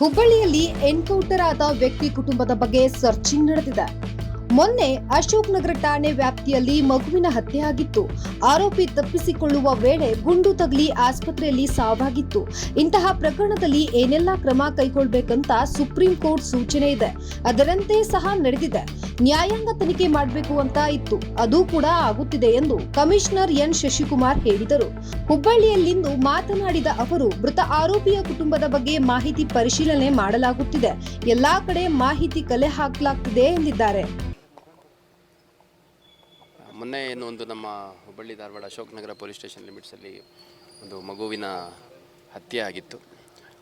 ಹುಬ್ಬಳ್ಳಿಯಲ್ಲಿ ಎನ್ಕೌಂಟರ್ ಆದ ವ್ಯಕ್ತಿ ಕುಟುಂಬದ ಬಗ್ಗೆ ಸರ್ಚಿಂಗ್ ನಡೆದಿದೆ. ಮೊನ್ನೆ ಅಶೋಕ್ ನಗರ ಠಾಣೆ ವ್ಯಾಪ್ತಿಯಲ್ಲಿ ಮಗುವಿನ ಹತ್ಯೆ ಆಗಿತ್ತು. ಆರೋಪಿ ತಪ್ಪಿಸಿಕೊಳ್ಳುವ ವೇಳೆ ಗುಂಡು ತಗಲಿ ಆಸ್ಪತ್ರೆಯಲ್ಲಿ ಸಾವಾಗಿತ್ತು. ಇಂತಹ ಪ್ರಕರಣದಲ್ಲಿ ಏನೆಲ್ಲ ಕ್ರಮ ಕೈಗೊಳ್ಳಬೇಕಂತ ಸುಪ್ರೀಂ ಕೋರ್ಟ್ ಸೂಚನೆ ಇದೆ. ಅದರಂತೆ ಸಹ ನಡೆದಿದೆ. ನ್ಯಾಯಾಂಗ ತನಿಖೆ ಮಾಡಬೇಕು ಅಂತ ಇತ್ತು. ಅದು ಕೂಡ ಆಗುತ್ತಿದೆ ಎಂದು ಕಮಿಷನರ್ ಎನ್. ಶಶಿಕುಮಾರ್ ಹೇಳಿದರು. ಹುಬ್ಬಳ್ಳಿಯಲ್ಲಿಂದು ಮಾತನಾಡಿದ ಅವರು, ಮೃತ ಆರೋಪಿಯ ಕುಟುಂಬದ ಬಗ್ಗೆ ಮಾಹಿತಿ ಪರಿಶೀಲನೆ ಮಾಡಲಾಗುತ್ತಿದೆ. ಎಲ್ಲಾ ಕಡೆ ಮಾಹಿತಿ ಕಲೆ ಹಾಕಲಾಗ್ತಿದೆ ಎಂದಿದ್ದಾರೆ. ಮೊನ್ನೆ ಏನು ಒಂದು ನಮ್ಮ ಹುಬ್ಬಳ್ಳಿ ಧಾರವಾಡ ಅಶೋಕ್ ನಗರ ಪೊಲೀಸ್ ಸ್ಟೇಷನ್ ಲಿಮಿಟ್ಸಲ್ಲಿ ಒಂದು ಮಗುವಿನ ಹತ್ಯೆ ಆಗಿತ್ತು.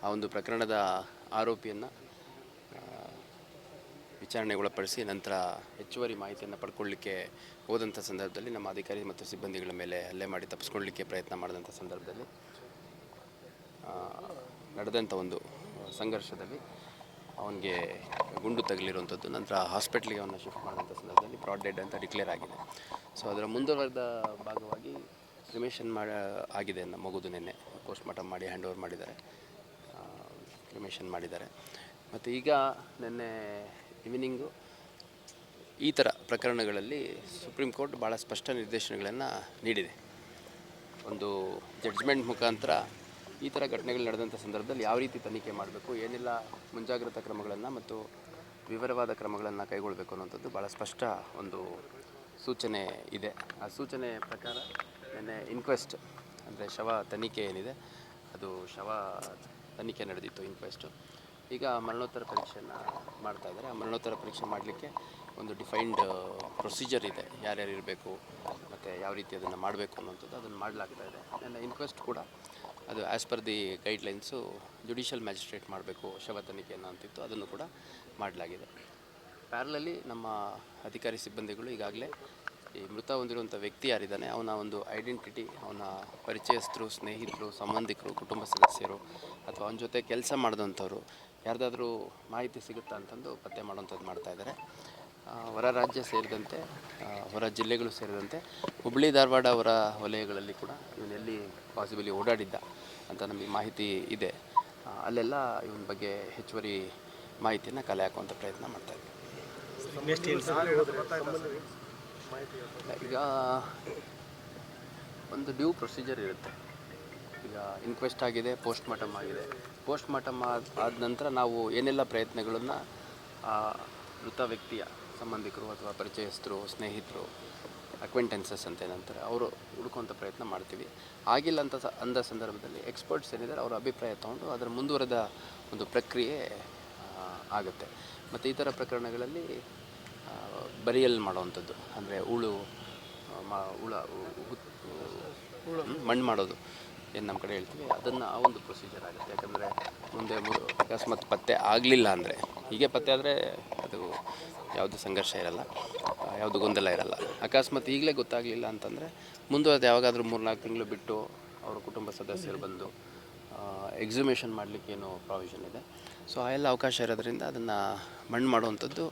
ಆ ಒಂದು ಪ್ರಕರಣದ ಆರೋಪಿಯನ್ನು ವಿಚಾರಣೆಗೊಳಪಡಿಸಿ ನಂತರ ಹೆಚ್ಚುವರಿ ಮಾಹಿತಿಯನ್ನು ಪಡ್ಕೊಳ್ಳಿಕ್ಕೆ ಹೋದಂಥ ಸಂದರ್ಭದಲ್ಲಿ ನಮ್ಮ ಅಧಿಕಾರಿ ಮತ್ತು ಸಿಬ್ಬಂದಿಗಳ ಮೇಲೆ ಹಲ್ಲೆ ಮಾಡಿ ತಪ್ಪಿಸ್ಕೊಳ್ಳಿಕ್ಕೆ ಪ್ರಯತ್ನ ಮಾಡಿದಂಥ ಸಂದರ್ಭದಲ್ಲಿ ನಡೆದಂಥ ಒಂದು ಸಂಘರ್ಷದಲ್ಲಿ ಅವನಿಗೆ ಗುಂಡು ತಗಲಿರುವಂಥದ್ದು ನಂತರ ಹಾಸ್ಪಿಟ್ಲಿಗೆ ಅವನ್ನ ಶಿಫ್ಟ್ ಮಾಡಿದಂಥ ಸಂದರ್ಭದಲ್ಲಿ ಬ್ರಾಡ್ ಡೆಡ್ ಅಂತ ಡಿಕ್ಲೇರ್ ಆಗಿದೆ. ಸೊ, ಅದರ ಮುಂದುವರೆದ ಭಾಗವಾಗಿ ಕ್ರಿಮೇಷನ್ ಮಾಡ, ಆಗಿದೆ ಮಗುದು ನಿನ್ನೆ ಪೋಸ್ಟ್ ಮಾರ್ಟಮ್ ಮಾಡಿ ಹ್ಯಾಂಡ್ ಓವರ್ ಮಾಡಿದ್ದಾರೆ ಕ್ರಿಮೇಷನ್ ಮಾಡಿದ್ದಾರೆ. ಮತ್ತು ಈಗ ನಿನ್ನೆ ಈವ್ನಿಂಗು ಈ ಥರ ಪ್ರಕರಣಗಳಲ್ಲಿ ಸುಪ್ರೀಂ ಕೋರ್ಟ್ ಭಾಳ ಸ್ಪಷ್ಟ ನಿರ್ದೇಶನಗಳನ್ನು ನೀಡಿದೆ. ಒಂದು ಜಡ್ಜ್ಮೆಂಟ್ ಮುಖಾಂತರ ಈ ಥರ ಘಟನೆಗಳು ನಡೆದಂಥ ಸಂದರ್ಭದಲ್ಲಿ ಯಾವ ರೀತಿ ತನಿಖೆ ಮಾಡಬೇಕು, ಏನೆಲ್ಲ ಮುಂಜಾಗ್ರತಾ ಕ್ರಮಗಳನ್ನು ಮತ್ತು ವಿವರವಾದ ಕ್ರಮಗಳನ್ನು ಕೈಗೊಳ್ಳಬೇಕು ಅನ್ನೋಂಥದ್ದು ಭಾಳ ಸ್ಪಷ್ಟ ಒಂದು ಸೂಚನೆ ಇದೆ. ಆ ಸೂಚನೆ ಪ್ರಕಾರ ನಿನ್ನೆ ಇನ್ಕ್ವೆಸ್ಟ್ ಅಂದರೆ ಶವ ತನಿಖೆ ಏನಿದೆ, ಅದು ಶವ ತನಿಖೆ ನಡೆದಿತ್ತು ಇನ್ಕ್ವೆಸ್ಟು ಈಗ ಮರಣೋತ್ತರ ಪರೀಕ್ಷೆಯನ್ನು ಮಾಡ್ತಾ ಇದ್ದಾರೆ. ಆ ಮರಣೋತ್ತರ ಪರೀಕ್ಷೆ ಮಾಡಲಿಕ್ಕೆ ಒಂದು ಡಿಫೈನ್ಡ್ ಪ್ರೊಸೀಜರ್ ಇದೆ. ಯಾರ್ಯಾರು ಇರಬೇಕು, ಮತ್ತು ಯಾವ ರೀತಿ ಅದನ್ನು ಮಾಡಬೇಕು ಅನ್ನೋಂಥದ್ದು ಅದನ್ನು ಮಾಡಲಾಗ್ತಾ ಇದೆ. ನನ್ನ ಇನ್ಕ್ವೆಸ್ಟ್ ಕೂಡ ಅದು as per the guidelines judicial magistrate ಮಾಡಬೇಕು, ಶವ ತನಿಖೆಯನ್ನು ಅಂತಿತ್ತು. ಅದನ್ನು ಕೂಡ ಮಾಡಲಾಗಿದೆ. ಪ್ಯಾರಲಲ್ಲಿ ನಮ್ಮ ಅಧಿಕಾರಿ ಸಿಬ್ಬಂದಿಗಳು ಈಗಾಗಲೇ ಈ ಮೃತ ಹೊಂದಿರುವಂಥ ವ್ಯಕ್ತಿ ಯಾರಿದ್ದಾನೆ, ಅವನ ಒಂದು ಐಡೆಂಟಿಟಿ ಅವನ ಪರಿಚಯಸ್ಥರು, ಸ್ನೇಹಿತರು, ಸಂಬಂಧಿಕರು, ಕುಟುಂಬ ಸದಸ್ಯರು, ಅಥವಾ ಅವನ ಜೊತೆ ಕೆಲಸ ಮಾಡಿದಂಥವ್ರು ಯಾರ್ದಾದ್ರೂ ಮಾಹಿತಿ ಸಿಗುತ್ತಾ ಅಂತಂದು ಪತ್ತೆ ಮಾಡುವಂಥದ್ದು ಮಾಡ್ತಾ ಇದ್ದಾರೆ. ಹೊರ ರಾಜ್ಯ ಸೇರಿದಂತೆ ಹೊರ ಜಿಲ್ಲೆಗಳು ಸೇರಿದಂತೆ ಹುಬ್ಬಳ್ಳಿ ಧಾರವಾಡ ಅವರ ವಲಯಗಳಲ್ಲಿ ಕೂಡ ಇವನೆಲ್ಲಿ ಪಾಸಿಬಲಿ ಓಡಾಡಿದ್ದ ಅಂತ ನಮಗೆ ಮಾಹಿತಿ ಇದೆ. ಅಲ್ಲೆಲ್ಲ ಇವನ ಬಗ್ಗೆ ಹೆಚ್ಚುವರಿ ಮಾಹಿತಿಯನ್ನು ಕಲೆ ಹಾಕುವಂಥ ಪ್ರಯತ್ನ ಮಾಡ್ತಾ ಇದ್ದೀವಿ ಈಗ ಒಂದು ಡ್ಯೂ ಪ್ರೊಸೀಜರ್ ಇರುತ್ತೆ. ಈಗ ಇನ್ಕ್ವೆಸ್ಟ್ ಆಗಿದೆ ಪೋಸ್ಟ್ ಮಾರ್ಟಮ್ ಆಗಿದೆ. ಪೋಸ್ಟ್ ಮಾರ್ಟಮ್ ಆದ ನಂತರ ನಾವು ಏನೆಲ್ಲ ಪ್ರಯತ್ನಗಳನ್ನು ಮೃತ ವ್ಯಕ್ತಿಯ ಸಂಬಂಧಿಕರು ಅಥವಾ ಪರಿಚಯಸ್ಥರು ಸ್ನೇಹಿತರು ಅಕ್ವೆಂಟೆನ್ಸಸ್ ಅಂತ ಏನಂತಾರೆ ಅವರು ಹುಡುಕುವಂಥ ಪ್ರಯತ್ನ ಮಾಡ್ತೀವಿ. ಆಗಿಲ್ಲ ಅಂತ ಅಂದ ಸಂದರ್ಭದಲ್ಲಿ ಎಕ್ಸ್ಪರ್ಟ್ಸ್ ಏನಿದ್ದಾರೆ ಅವರ ಅಭಿಪ್ರಾಯ ತೊಗೊಂಡು ಅದರ ಮುಂದುವರೆದ ಒಂದು ಪ್ರಕ್ರಿಯೆ ಆಗುತ್ತೆ. ಮತ್ತು ಈ ಥರ ಪ್ರಕರಣಗಳಲ್ಲಿ ಬರಿಯಲ್ ಮಾಡುವಂಥದ್ದು ಅಂದರೆ ಆ, ಮ ಹುಳ ಮಣ್ಣು ಮಾಡೋದು. ಏನು ನಮ್ಮ ಕಡೆ ಹೇಳ್ತೀವಿ, ಅದನ್ನು ಆ ಒಂದು ಪ್ರೊಸೀಜರ್ ಆಗುತ್ತೆ. ಯಾಕಂದರೆ ಮುಂದೆ ಅಕಸ್ಮಾತ್ ಪತ್ತೆ ಆಗಲಿಲ್ಲ ಅಂದರೆ, ಹೀಗೆ ಪತ್ತೆ ಆದರೆ ಅದು ಯಾವುದು ಸಂಘರ್ಷ ಇರಲ್ಲ ಯಾವುದು ಗೊಂದಲ ಇರಲ್ಲ. ಅಕಸ್ಮಾತ್ ಈಗಲೇ ಗೊತ್ತಾಗಲಿಲ್ಲ ಅಂತಂದರೆ ಮುಂದುವರೆದು ಯಾವಾಗಾದರೂ ಮೂರ್ನಾಲ್ಕು ತಿಂಗಳು ಬಿಟ್ಟು ಅವರ ಕುಟುಂಬ ಸದಸ್ಯರು ಬಂದು ಎಕ್ಸಿಮೇಷನ್ ಮಾಡಲಿಕ್ಕೆ ಏನು ಪ್ರಾವಿಷನ್ ಇದೆ. ಸೊ ಆ ಎಲ್ಲ ಅವಕಾಶ ಇರೋದ್ರಿಂದ ಅದನ್ನು ಮಣ್ಣು ಮಾಡುವಂಥದ್ದು,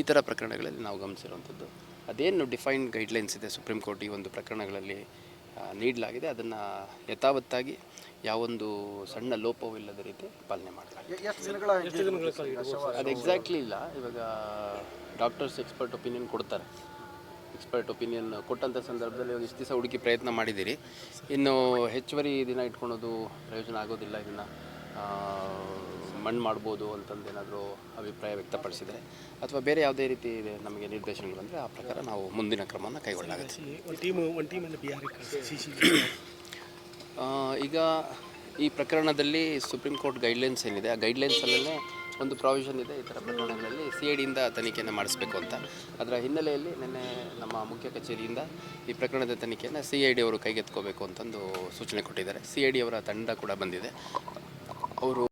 ಈ ಥರ ಪ್ರಕರಣಗಳಲ್ಲಿ ನಾವು ಗಮನಿಸಿರುವಂಥದ್ದು. ಅದೇನು ಡಿಫೈನ್ಡ್ ಗೈಡ್ಲೈನ್ಸ್ ಇದೆ ಸುಪ್ರೀಂ ಕೋರ್ಟ್ ಈ ಒಂದು ಪ್ರಕರಣಗಳಲ್ಲಿ ನೀಡಲಾಗಿದೆ. ಅದನ್ನು ಯಥಾವತ್ತಾಗಿ ಯಾವೊಂದು ಸಣ್ಣ ಲೋಪವೂ ಇಲ್ಲದ ರೀತಿ ಪಾಲನೆ ಮಾಡ್ತಾರೆ ಅದು ಎಕ್ಸಾಕ್ಟ್ಲಿ ಇಲ್ಲ. ಇವಾಗ ಡಾಕ್ಟರ್ಸ್ ಎಕ್ಸ್ಪರ್ಟ್ ಒಪಿನಿಯನ್ ಕೊಡ್ತಾರೆ. ಎಕ್ಸ್ಪರ್ಟ್ ಒಪಿನಿಯನ್ ಕೊಟ್ಟಂಥ ಸಂದರ್ಭದಲ್ಲಿ ಇವಾಗ ಇಷ್ಟು ದಿವಸ ಹುಡುಕಿ ಪ್ರಯತ್ನ ಮಾಡಿದ್ದೀರಿ. ಇನ್ನು ಹೆಚ್ಚುವರಿ ದಿನ ಇಟ್ಕೊಳೋದು ಪ್ರಯೋಜನ ಆಗೋದಿಲ್ಲ. ಇದನ್ನು ಮಣ್ಣು ಮಾಡ್ಬೋದು ಅಂತಂದು ಏನಾದರೂ ಅಭಿಪ್ರಾಯ ವ್ಯಕ್ತಪಡಿಸಿದರೆ ಅಥವಾ ಬೇರೆ ಯಾವುದೇ ರೀತಿ ಇದೆ ನಮಗೆ ನಿರ್ದೇಶನಗಳು ಬಂದರೆ ಆ ಪ್ರಕಾರ ನಾವು ಮುಂದಿನ ಕ್ರಮವನ್ನು ಕೈಗೊಳ್ಳಲಾಗುತ್ತೆ. ಈಗ ಈ ಪ್ರಕರಣದಲ್ಲಿ ಸುಪ್ರೀಂ ಕೋರ್ಟ್ ಗೈಡ್ಲೈನ್ಸ್ ಏನಿದೆ ಆ ಗೈಡ್ಲೈನ್ಸಲ್ಲೇ ಒಂದು ಪ್ರಾವಿಷನ್ ಇದೆ ಈ ಥರ ಪ್ರಕರಣಗಳಲ್ಲಿ ಸಿ ಐ ಡಿಯಿಂದ ತನಿಖೆಯನ್ನು ಮಾಡಿಸ್ಬೇಕು ಅಂತ. ಅದರ ಹಿನ್ನೆಲೆಯಲ್ಲಿ ನಿನ್ನೆ ನಮ್ಮ ಮುಖ್ಯ ಕಚೇರಿಯಿಂದ ಈ ಪ್ರಕರಣದ ತನಿಖೆಯನ್ನು ಸಿ ಐ ಡಿ ಅವರು ಕೈಗೆತ್ಕೋಬೇಕು ಅಂತಂದು ಸೂಚನೆ ಕೊಟ್ಟಿದ್ದಾರೆ. ಸಿ ಐ ಡಿ ಅವರ ತಂಡ ಕೂಡ ಬಂದಿದೆ. ಅವರು